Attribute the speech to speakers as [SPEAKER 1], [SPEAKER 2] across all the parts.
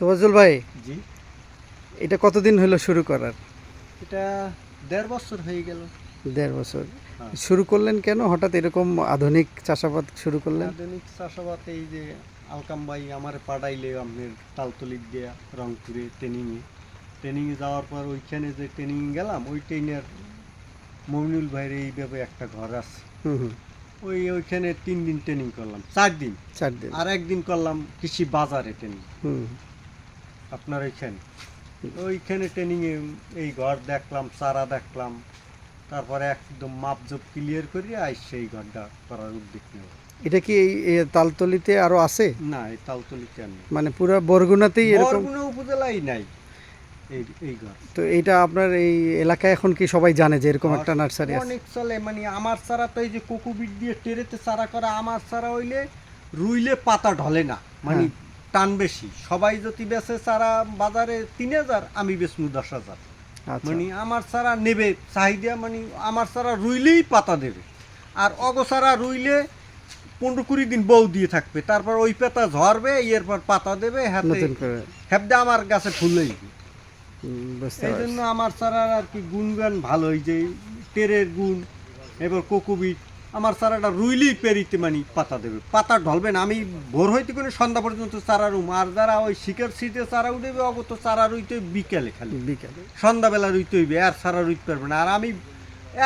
[SPEAKER 1] তো ফজল ভাই
[SPEAKER 2] জি।
[SPEAKER 1] এটা কতদিন হলো শুরু করার?
[SPEAKER 2] এটা দেড় বছর হয়ে গেল।
[SPEAKER 1] দেড় বছর।
[SPEAKER 2] হ্যাঁ।
[SPEAKER 1] শুরু করলেন কেন? হঠাৎ এরকম আধুনিক চাষাবাদ শুরু করলেন?
[SPEAKER 2] আধুনিক চাষাবাদ এই যে আলকাম ভাই আমার পাঠাইলে আপনার তালতলিক দিয়া রংপুরে ট্রেনিংয়ে ট্রেনিংয়ে যাওয়ার পর ওইখানে যে ট্রেনিং গেলাম ওই ট্রেনের মমিনুল ভাইয়ের এইভাবে একটা ঘর আছে। ওই ওইখানে তিন দিন ট্রেনিং করলাম চার দিন।
[SPEAKER 1] চার দিন।
[SPEAKER 2] আর একদিন করলাম কৃষি বাজারে ট্রেনিং
[SPEAKER 1] হুম।
[SPEAKER 2] আপনার ওইখানে ওইখানে ট্রেনিংয়ে এই ঘর দেখলাম চারা দেখলাম তারপরে একদম মাপজোপ ক্লিয়ার করে আই সেই ঘরটা করার উদ্যোগ নেব
[SPEAKER 1] এটা কি এই তালতলিতে আরও আছে?
[SPEAKER 2] না এই তালতলিতে আর নেই।
[SPEAKER 1] মানে পুরো বরগুনাতেই এরকম?
[SPEAKER 2] বরগুনা উপজেলাই নাই এই এই ঘর।
[SPEAKER 1] তো এইটা আপনার এই এলাকায় এখন কি সবাই জানে যে এরকম একটা নার্সারি আছে?
[SPEAKER 2] অনেক চলে মানে আমার চারা তো এই যে কোকোবিট দিয়ে টেরেতে চারা করা আমার চারা হইলে রুইলে পাতা ঢলে না। মানে
[SPEAKER 1] হ্যাঁ।
[SPEAKER 2] টান বেশি। সবাই যদি বেচে চারা বাজারে তিন হাজার আমি বেচমু দশ হাজার।
[SPEAKER 1] আচ্ছা।
[SPEAKER 2] মানে আমার চারা নেবে চাহিদা মানে আমার চারা রুইলেই পাতা দেবে। আর অগোচারা রুইলে পনেরো কুড়ি দিন বউ দিয়ে থাকবে। তারপর ওই পাতা ঝরবে এরপর পাতা দেবে হাতে আমার গাছে
[SPEAKER 1] হুম,
[SPEAKER 2] এই জন্য আমার চারার আর কি গুণগান ভালো এই যে টেরের গুণ এবার কোকোবিট আমার চারাটা রুইলেই পেরিতে মানে পাতা দেবে। পাতা ঢলবে না আমি ভোর হইতে করে সন্ধ্যা পর্যন্ত চারা রুম আর যারা ওই শিকার শীতে চারা উঠেবে অগত চারা রুইতে বিকেলে খালি।
[SPEAKER 1] বিকেলে।
[SPEAKER 2] সন্ধ্যাবেলা রুইতে হইবে আর সারা রুইতে পারবে না আর আমি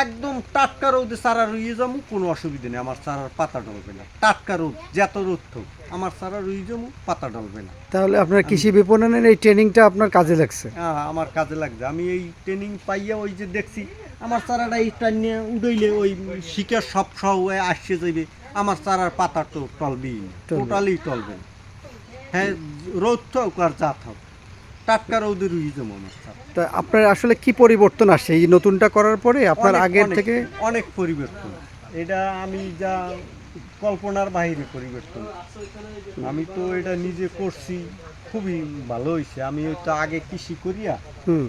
[SPEAKER 2] একদম টাটকা রোদে চারা রুইয়ে যাব কোনো অসুবিধা নেই আমার চারার পাতা ডলবে না। টাটকা রোদ যত রোদ থাক আমার চারা রুইয়ে যাব পাতা ঢলবে না।
[SPEAKER 1] তাহলে আপনার কৃষি বিপণনের এই ট্রেনিংটা আপনার কাজে লাগছে?
[SPEAKER 2] হ্যাঁ আমার কাজে লাগছে। আমি এই ট্রেনিং পাইয়া ওই যে দেখছি আমার চারাটা এই নিয়ে উড়ইলে ওই শিকার সব সহ হয়ে আসছে যাইবে। আমার চারার পাতা তো টলবেই।
[SPEAKER 1] টলবে।
[SPEAKER 2] টোটালি টলবে। হ্যাঁ রোদ থাক আর যা থাক টাটকা রোদে রুইয়ে যাব আমার
[SPEAKER 1] তা আপনার আসলে কি পরিবর্তন আসে এই নতুনটা করার পরে আপনার আগের থেকে?
[SPEAKER 2] অনেক পরিবর্তন। এটা আমি যা কল্পনার বাইরে পরিবর্তন। আমি তো এটা নিজে করছি। খুবই ভালো হয়েছে আমি ওই তো আগে কৃষি করিয়া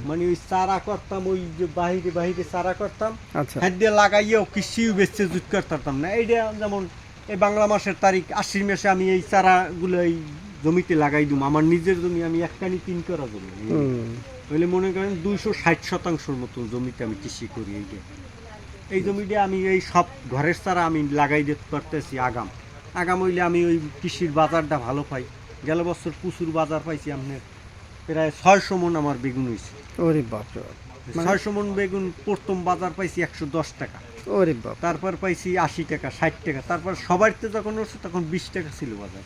[SPEAKER 2] মানে ওই চারা করতাম ওই যে বাহিরে বাহিরে চারা করতাম।
[SPEAKER 1] আচ্ছা।
[SPEAKER 2] হাত দিয়ে লাগাইয়াও কৃষিও বেচতে জুট করতাম না। এইটা যেমন এই বাংলা মাসের তারিখ আশ্বিন মাসে আমি এই চারাগুলো এই জমিতে লাগাই দিম। আমার নিজের জমি আমি একটানি তিন করা জমি। হইলে মনে করেন দুইশো ষাট শতাংশের মতো জমিতে আমি কৃষি করি এই যে এই জমিটা আমি এই সব ঘরের চারা আমি লাগাই দিতে পারতেছি আগাম। আগাম হইলে আমি ওই কৃষির বাজারটা ভালো পাই। গেল বছর প্রচুর বাজার পাইছি আপনার প্রায় ছয়শো মন আমার বেগুন হয়েছে
[SPEAKER 1] ওরে বাপ মানে-
[SPEAKER 2] ছয়শো মন বেগুন প্রথম বাজার পাইছি একশো দশ টাকা।
[SPEAKER 1] ওরে বাপ।
[SPEAKER 2] তারপর পাইছি আশি টাকা ষাট টাকা। তারপর সবাইতে যখন উঠছে তখন বিশ টাকা ছিল বাজার।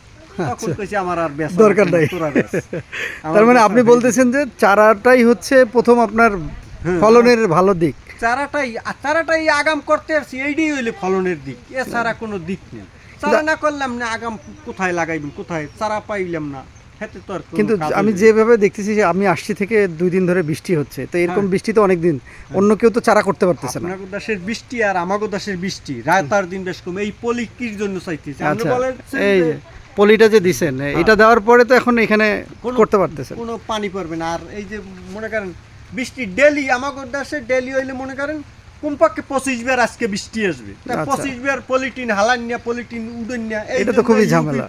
[SPEAKER 2] তখন কইছি আমার আর বেচা
[SPEAKER 1] আচ্ছা। দরকার নাই।
[SPEAKER 2] তার
[SPEAKER 1] মানে আপনি বলতেছেন যে চারাটাই হচ্ছে প্রথম আপনার
[SPEAKER 2] হ্যাঁ।
[SPEAKER 1] ফলনের ভালো দিক।
[SPEAKER 2] চারাটাই চারাটাই আগাম করতে আসছি এইটাই হইলে ফলনের দিক। এছাড়া কোনো দিক নেই। চারা না করলাম না আগাম কোথায় লাগাইবেন কোথায় চারা পাইলাম না আর
[SPEAKER 1] কিন্তু আমি যেভাবে দেখতেছি যে আমি আসছি থেকে দুই দিন ধরে বৃষ্টি হচ্ছে তো এরকম
[SPEAKER 2] হ্যাঁ।
[SPEAKER 1] বৃষ্টি তো অনেক দিন অন্য কেউ তো চারা করতে পারতেছে না।
[SPEAKER 2] দেশের বৃষ্টি আর আমাগো দেশের বৃষ্টি রায়তার দিন বেশ কম এই পলি কির জন্য চাইতেছে। আপনি
[SPEAKER 1] আচ্ছা
[SPEAKER 2] বলেন
[SPEAKER 1] এই পলিটা যে দিছেন এটা দেওয়ার পরে তো এখন এখানে করতে পারতেছেন।
[SPEAKER 2] কোনো পানি পড়বে না আর এই যে মনে করেন বৃষ্টি ডেলি আমাগো দেশে ডেলি হইলে মনে করেন কমপক্ষে পঁচিশ বার আজকে বৃষ্টি আসবে।
[SPEAKER 1] আচ্ছা।
[SPEAKER 2] পঁচিশ বার পলিটিন হালান নিয়া পলিটিন উডন নিয়া
[SPEAKER 1] এটা তো খুবই ঝামেলা।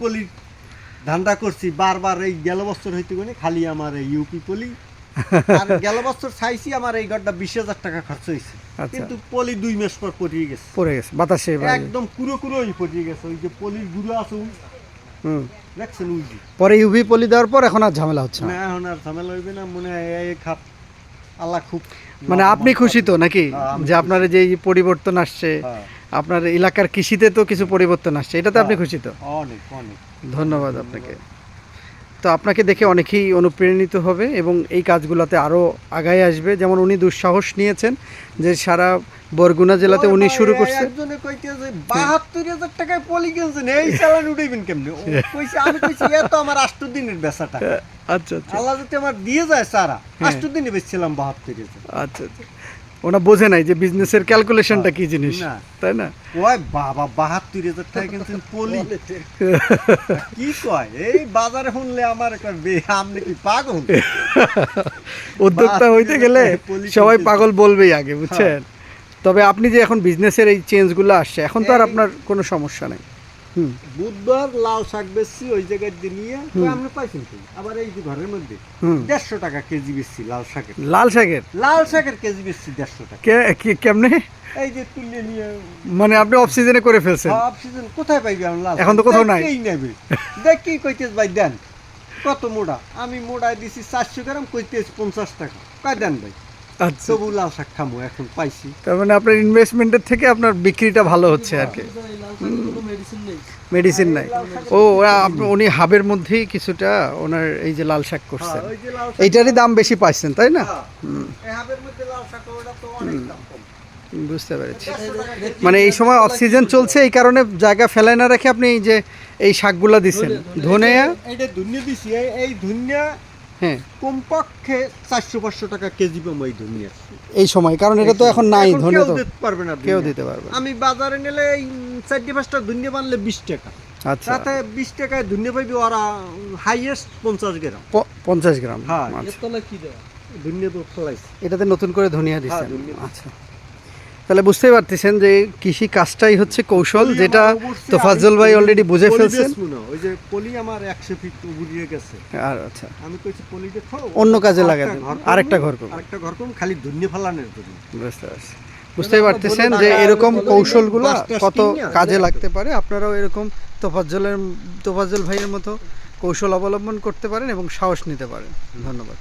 [SPEAKER 2] ধান্দা করছি। বারবার এই গেল বছর হইতে কোনে খালি আমার এই ইউপি পলি। আর গেল বছর চাইছি আমার এই ঘরটা বিশ হাজার টাকা খরচ হয়েছে
[SPEAKER 1] আচ্ছা।
[SPEAKER 2] কিন্তু পলি দুই মাস পর পড়িয়ে গেছে।
[SPEAKER 1] পড়ে গেছে বাতাসে।
[SPEAKER 2] একদম কুড়ো কুড়োই পড়িয়ে গেছে। ওই যে পলির গুঁড়ো আছে দেখছেন ওই
[SPEAKER 1] পরে ইউভি পলি দেওয়ার পর এখন আর ঝামেলা হচ্ছে
[SPEAKER 2] না।
[SPEAKER 1] না
[SPEAKER 2] এখন আর ঝামেলা হইবে না। মনে হয় এই খাপ আল্লাহ খুব
[SPEAKER 1] মানে আপনি খুশি তো নাকি?
[SPEAKER 2] হ্যাঁ,
[SPEAKER 1] যে আপনার যে পরিবর্তন আসছে
[SPEAKER 2] হ্যাঁ,
[SPEAKER 1] আপনার এলাকার কৃষিতে তো কিছু পরিবর্তন আসছে এটাতে আপনি
[SPEAKER 2] হ্যাঁ।
[SPEAKER 1] খুশি তো?
[SPEAKER 2] অনেক অনেক।
[SPEAKER 1] ধন্যবাদ আপনাকে। তো আপনাকে দেখে অনেকেই অনুপ্রাণিত হবে এবং এই কাজগুলোতে আরও আগায় আসবে। যেমন উনি দুঃসাহস নিয়েছেন যে সারা বরগুনা জেলাতে উনি শুরু করছে।
[SPEAKER 2] বাহাত্তর হাজার টাকায় পলি কিনছেন এই চালান উঠাইবেন কেমনে? ও কইছে আমি কইছি এ আমার আষ্ট দিনের বেচাটা।
[SPEAKER 1] আচ্ছা আচ্ছা।
[SPEAKER 2] আল্লাহ যদি আমার দিয়ে যায় সারা আষ্ট দিনে বেচছিলাম বাহাত্তর হাজার।
[SPEAKER 1] আচ্ছা আচ্ছা। ওনা বোঝে নাই যে বিজনেসের ক্যালকুলেশনটা কি জিনিস
[SPEAKER 2] না।
[SPEAKER 1] তাই না?
[SPEAKER 2] ওই বাবা বাহাত্তর হাজার টাকা কিনছেন পলি। কি কয়? এই বাজারে শুনলে আমার আপনি কি পাগল?
[SPEAKER 1] উদ্যোক্তা হইতে গেলে সবাই পাগল বলবেই আগে বুঝছেন? তবে আপনি যে এখন বিজনেসের এই চেঞ্জগুলো আসছে এখন তো আর আপনার কোনো সমস্যা নেই।
[SPEAKER 2] বুধবার লাউ শাক বেচছি ওই জায়গায় দিয়ে নিয়ে আপনি পাইছেন তো আবার এই যে ঘরের মধ্যে দেড়শো টাকা কেজি বেচছি লাল শাকের।
[SPEAKER 1] লাল শাকের?
[SPEAKER 2] লাল শাকের কেজি বেচছি দেড়শো টাকা।
[SPEAKER 1] কে কি- কেমনে?
[SPEAKER 2] এই যে তুলে নিয়ে
[SPEAKER 1] মানে আপনি অফ সিজনে করে ফেলছেন।
[SPEAKER 2] সব সিজন কোথায় পাইবি আমি লাল
[SPEAKER 1] এখন তো কোথাও নাই।
[SPEAKER 2] দেখেই নেবে। দেখি কইতেছ ভাই দেন। কত মোড়া? আমি মোড়ায় দিছি চারশো গ্রাম কইতেছ পঞ্চাশ টাকা। কয় দেন ভাই? তবু লাল শাক খামো এখন পাইছি।
[SPEAKER 1] তার মানে আপনার ইনভেস্টমেন্টের থেকে আপনার বিক্রিটা ভালো হচ্ছে আর কি। মেডিসিন নাই। ও আপ- উনি হাবের মধ্যেই কিছুটা ওনার এই যে লাল শাক করছেন।
[SPEAKER 2] ওই যে লাল শাক
[SPEAKER 1] এইটারই দাম বেশি পাইছেন তাই না?
[SPEAKER 2] হ্যাঁ, এই হাবের মধ্যে লাল শাক ওটা তো অনেক দাম কম।
[SPEAKER 1] বুঝতে পেরেছি।
[SPEAKER 2] কেজি।
[SPEAKER 1] মানে এই সময় অক্সিজেন চলছে এই কারণে জায়গা ফেলায় না রেখে আপনি এই যে এই শাকগুলা দিছেন। ধনিয়া?
[SPEAKER 2] এইটা ধুনিয়া দিছি এই ধুনিয়া
[SPEAKER 1] হ্যাঁ।
[SPEAKER 2] কমপক্ষে চারশো পাঁচশো টাকা কেজি পাবো এই ধনিয়া
[SPEAKER 1] এই সময় কারণ এটা তো এখন নাই ধনিয়া
[SPEAKER 2] কেউ
[SPEAKER 1] তো।
[SPEAKER 2] দিতে পারবে না
[SPEAKER 1] কেউ দিতে পারবে
[SPEAKER 2] আমি বাজারে নিলে এই চারটে পাঁচটা ধনিয়া বানলে বিশ টাকা।
[SPEAKER 1] আচ্ছা।
[SPEAKER 2] তাতে বিশ টাকায় ধনিয়া পাইবি ওরা হাইয়েস্ট পঞ্চাশ গ্রাম।
[SPEAKER 1] পঞ্চাশ গ্রাম।
[SPEAKER 2] হ্যাঁ।
[SPEAKER 1] আচ্ছা।
[SPEAKER 2] ধুনিয়া তো ফলাইছে।
[SPEAKER 1] এটাতে নতুন করে ধনিয়া দিচ্ছে
[SPEAKER 2] হ্যাঁ,
[SPEAKER 1] আচ্ছা। তাহলে বুঝতেই পারতেছেন যে কৃষি কাজটাই হচ্ছে কৌশল যেটা
[SPEAKER 2] অবশ্যই
[SPEAKER 1] তোফাজ্জল ভাই অলরেডি বুঝে ফেলছেন।
[SPEAKER 2] ওই যে পলি আমার একশো ফিট উড়িয়ে গেছে।
[SPEAKER 1] আর আচ্ছা।
[SPEAKER 2] আমি কইছি পলি দেখো
[SPEAKER 1] অন্য কাজে লাগাই দেন। আরেকটা ঘর করব।
[SPEAKER 2] আরেকটা ঘর করুন খালি ধুনিয়া ফেলানোর জন্য।
[SPEAKER 1] বুঝতে পারছি। বুঝতেই পারতেছেন যে এরকম কৌশলগুলো কত কাজে লাগতে পারে। আপনারাও এরকম তোফাজ্জলের তোফাজ্জল ভাইয়ের মতো কৌশল অবলম্বন করতে পারেন এবং সাহস নিতে পারেন। ধন্যবাদ।